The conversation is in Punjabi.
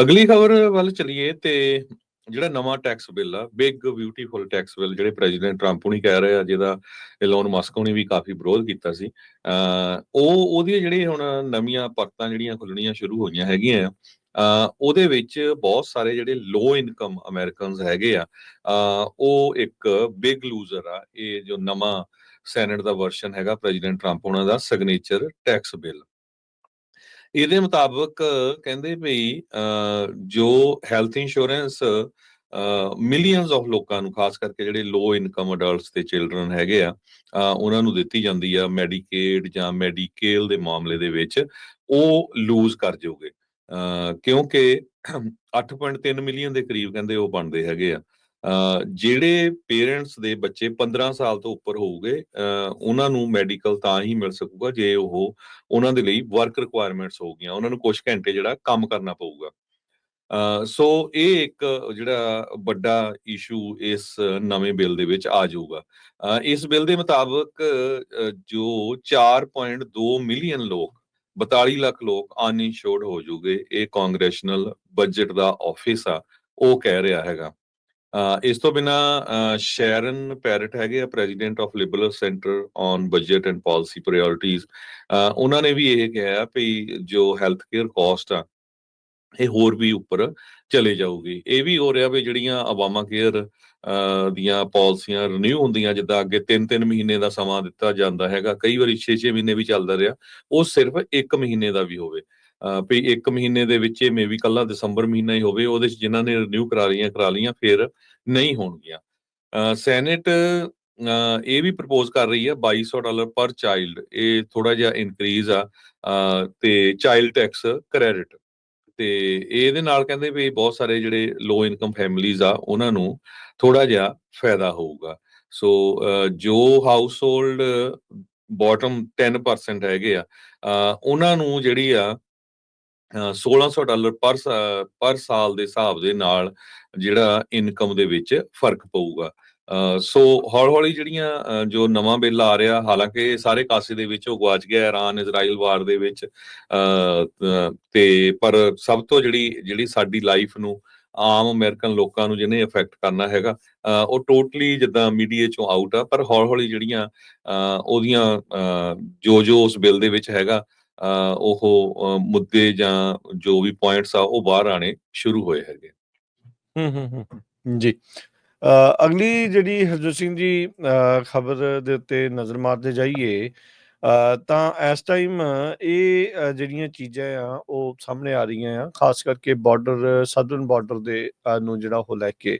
ਅਗਲੀ ਖਬਰ ਵੱਲ ਚਲੀਏ ਤੇ ਜਿਹੜਾ ਨਵਾਂ ਟੈਕਸ ਬਿੱਲ ਆ ਬਿਗ ਬਿਊਟੀਫੁਲ ਟੈਕਸ ਬਿੱਲ ਜਿਹੜੇ ਪ੍ਰੈਜ਼ੀਡੈਂਟ ਟਰੰਪ ਹੁਣੀ ਕਹਿ ਰਹੇ ਆ, ਜਿਹਦਾ ਇਲੋਨ ਮਸਕ ਨੇ ਵੀ ਕਾਫੀ ਵਿਰੋਧ ਕੀਤਾ ਸੀ ਉਹ, ਉਹਦੀਆਂ ਜਿਹੜੀ ਹੁਣ ਨਵੀਆਂ ਪਰਤਾਂ ਜਿਹੜੀਆਂ ਖੁੱਲਣੀਆਂ ਸ਼ੁਰੂ ਹੋਈਆਂ ਹੈਗੀਆਂ ਆ ਉਹਦੇ ਵਿੱਚ ਬਹੁਤ ਸਾਰੇ ਜਿਹੜੇ ਲੋ ਇਨਕਮ ਅਮਰੀਕਨਸ ਹੈਗੇ ਆ ਉਹ ਇੱਕ ਬਿਗ ਲੂਜ਼ਰ ਆ, ਇਹ ਜੋ ਨਵਾਂ ਸੈਨੇਟ ਦਾ ਵਰਸ਼ਨ ਹੈਗਾ ਪ੍ਰੈਜ਼ੀਡੈਂਟ ਟਰੰਪ ਉਹਨਾਂ ਦਾ ਸਿਗਨੇਚਰ ਟੈਕਸ ਬਿੱਲ ਇਹਦੇ ਮੁਤਾਬਕ ਕਹਿੰਦੇ ਭਈ ਜੋ ਹੈਲਥ ਇੰਸ਼ੋਰੈਂਸ ਮਿਲੀਅਨਸ ਆਫ ਲੋਕਾਂ ਨੂੰ, ਖਾਸ ਕਰਕੇ ਜਿਹੜੇ ਲੋ ਇਨਕਮ ਅਡਲਟਸ ਤੇ ਚਿਲड्रन ਹੈਗੇ ਆ ਉਹਨਾਂ ਨੂੰ ਦਿੱਤੀ ਜਾਂਦੀ ਆ ਮੈਡੀਕੇਡ ਜਾਂ ਮੈਡੀਕੇਲ ਦੇ ਮਾਮਲੇ ਦੇ ਵਿੱਚ, ਉਹ ਲੂਜ਼ ਕਰ ਜੋਗੇ। ਕਿਉਂਕਿ 8.3 ਮਿਲੀਅਨ ਦੇ ਕਰੀਬ ਕਹਿੰਦੇ ਉਹ ਬਣਦੇ ਹੈਗੇ ਆ। ਜਿਹੜੇ ਪੇਰੈਂਟਸ ਦੇ ਬੱਚੇ 15 ਸਾਲ ਤੋਂ ਉੱਪਰ ਹੋਊਗੇ ਅ, ਉਹਨਾਂ ਨੂੰ ਮੈਡੀਕਲ ਤਾਂ ਹੀ ਮਿਲ ਸਕੂਗਾ ਜੇ ਉਹ ਉਹਨਾਂ ਦੇ ਲਈ ਵਰਕ ਰਿਕੁਆਇਰਮੈਂਟਸ ਹੋਗੀਆਂ ਉਹਨਾਂ ਨੂੰ ਕੁਝ ਘੰਟੇ ਜਿਹੜਾ ਕੰਮ ਕਰਨਾ ਪਊਗਾ। ਸੋ ਇਹ ਇੱਕ ਜਿਹੜਾ ਵੱਡਾ ਇਸ਼ੂ ਇਸ ਨਵੇਂ ਬਿੱਲ ਦੇ ਵਿੱਚ ਆ ਜਾਊਗਾ। ਇਸ ਬਿੱਲ ਦੇ ਮੁਤਾਬਕ ਅ, ਜੋ 4.2 ਮਿਲੀਅਨ ਲੋਕ 42 ਲੱਖ ਲੋਕ ਅਨਇੰਸ਼ੋਰਡ ਹੋ ਜੂਗੇ ਇਹ ਕਾਂਗਰੈਸ਼ਨਲ ਬਜਟ ਦਾ ਆਫਿਸ ਆ ਉਹ ਕਹਿ ਰਿਹਾ ਹੈਗਾ। ਇਸ ਤੋਂ ਬਿਨਾ ਸ਼ੈਰਨ ਪੈਰਟ ਹੈਗੇ ਆ, president of Liberal Center on Budget and Policy Priorities. ਉਹਨਾਂ ਨੇ ਵੀ ਇਹ ਕਿਹਾ ਵੀ ਜੋ ਹੈਲਥ ਕੇਅਰ ਕਾਸਟ ਆ, ਇਹ ਹੋਰ ਵੀ ਉੱਪਰ ਚਲੇ ਜਾਊਗੀ। ਇਹ ਵੀ ਹੋ ਰਿਹਾ ਵੀ ਜਿਹੜੀਆਂ ਆਬਾਮਾ ਕੇਅਰ ਦੀਆਂ ਪਾਲਿਸੀਆਂ ਰੀਨਿਊ ਹੁੰਦੀਆਂ, ਜਿੱਦਾਂ ਅੱਗੇ 3-3 ਮਹੀਨੇ ਦਾ ਸਮਾਂ ਦਿੱਤਾ ਜਾਂਦਾ ਹੈਗਾ, ਕਈ ਵਾਰੀ 6-6 ਮਹੀਨੇ ਵੀ ਚੱਲਦਾ ਰਿਹਾ, ਉਹ ਸਿਰਫ 1 ਮਹੀਨੇ ਦਾ ਵੀ ਹੋਵੇ। ਵੀ ਇੱਕ ਮਹੀਨੇ ਦੇ ਵਿੱਚ ਇਹ ਮੇਬੀ ਕੱਲਾ ਦਸੰਬਰ ਮਹੀਨਾ ਹੀ ਹੋਵੇ, ਉਹਦੇ ਚ ਜਿਨ੍ਹਾਂ ਨੇ ਰੀਨਿਊ ਕਰਾ ਲਈਆਂ ਕਰਾ ਲਈਆਂ, ਫਿਰ ਨਹੀਂ ਹੋਣਗੀਆਂ। ਸੈਨੇਟ ਇਹ ਵੀ ਪ੍ਰਪੋਜ਼ ਕਰ ਰਹੀ ਹੈ 2200 ਡਾਲਰ ਪਰ ਚਾਈਲਡ ਇਹ ਥੋੜਾ ਜਿਹਾ ਇਨਕਰੀਜ਼ ਆ ਤੇ ਚਾਈਲਡ ਟੈਕਸ ਕ੍ਰੈਡਿਟ ਤੇ ਇਹਦੇ ਨਾਲ ਕਹਿੰਦੇ ਵੀ ਬਹੁਤ ਸਾਰੇ ਜਿਹੜੇ ਲੋ ਇਨਕਮ ਫੈਮਿਲੀਜ਼ ਆ, ਉਹਨਾਂ ਨੂੰ ਥੋੜਾ ਜਿਹਾ ਫਾਇਦਾ ਹੋਊਗਾ। ਸੋ ਜੋ ਹਾਊਸ ਹੋਲਡ ਬਾਟਮ 10% ਹੈਗੇ ਆ ਉਹਨਾਂ ਨੂੰ ਜਿਹੜੀ ਆ 1600 ਡਾਲਰ ਪਰ ਪਰ ਸਾਲ ਦੇ ਹਿਸਾਬ ਦੇ ਨਾਲ ਜਿਹੜਾ ਇਨਕਮ ਦੇ ਵਿੱਚ ਫ਼ਰਕ ਪਊਗਾ। ਸੋ ਹੌਲੀ ਹੌਲੀ ਜਿਹੜੀਆਂ ਜੋ ਨਵਾਂ ਬਿੱਲ ਆ ਰਿਹਾ, ਹਾਲਾਂਕਿ ਸਾਰੇ ਕਾਸੇ ਦੇ ਵਿੱਚ ਉਹ ਗਵਾਚ ਗਿਆ, ਇਰਾਨ, ਇਜ਼ਰਾਈਲ ਵਾਰ ਦੇ ਵਿੱਚ ਤੇ ਪਰ ਸਭ ਤੋਂ ਜਿਹੜੀ ਜਿਹੜੀ ਸਾਡੀ ਲਾਈਫ ਨੂੰ ਆਮ ਅਮਰੀਕਨ ਲੋਕਾਂ ਨੂੰ ਜਿਹਨੇ ਇਫੈਕਟ ਕਰਨਾ ਹੈਗਾ ਉਹ ਟੋਟਲੀ ਜਿੱਦਾਂ ਮੀਡੀਆ ਚੋਂ ਆਊਟ ਆ, ਪਰ ਹੌਲੀ ਹੌਲੀ ਜਿਹੜੀਆਂ ਅਹ ਉਹਦੀਆਂ ਅਹ ਜੋ ਜੋ ਉਸ ਬਿੱਲ ਦੇ ਵਿੱਚ ਹੈਗਾ ਉਹ ਮੁੱਦੇ ਜਾਂ ਜੋ ਵੀ ਪੁਆਇੰਟਸ ਆ ਉਹ ਬਾਹਰ ਆਣੇ ਸ਼ੁਰੂ ਹੋਏ ਹੈਗੇ। ਹੂੰ ਹੂੰ ਹੂੰ ਜੀ। ਅਗਲੀ ਜਿਹੜੀ ਹਰਜੋਤ ਸਿੰਘ ਜੀ ਖਬਰ ਦੇ ਉੱਤੇ ਨਜ਼ਰ ਮਾਰਦੇ ਜਾਈਏ ਅ, ਤਾਂ ਇਸ ਟਾਈਮ ਇਹ ਜਿਹੜੀਆਂ ਚੀਜ਼ਾਂ ਆ ਉਹ ਸਾਹਮਣੇ ਆ ਰਹੀਆਂ ਆ ਖਾਸ ਕਰਕੇ ਬਾਰਡਰ ਸਦਰਨ ਬਾਰਡਰ ਦੇ ਨੂੰ ਜਿਹੜਾ ਉਹ ਲੈ ਕੇ।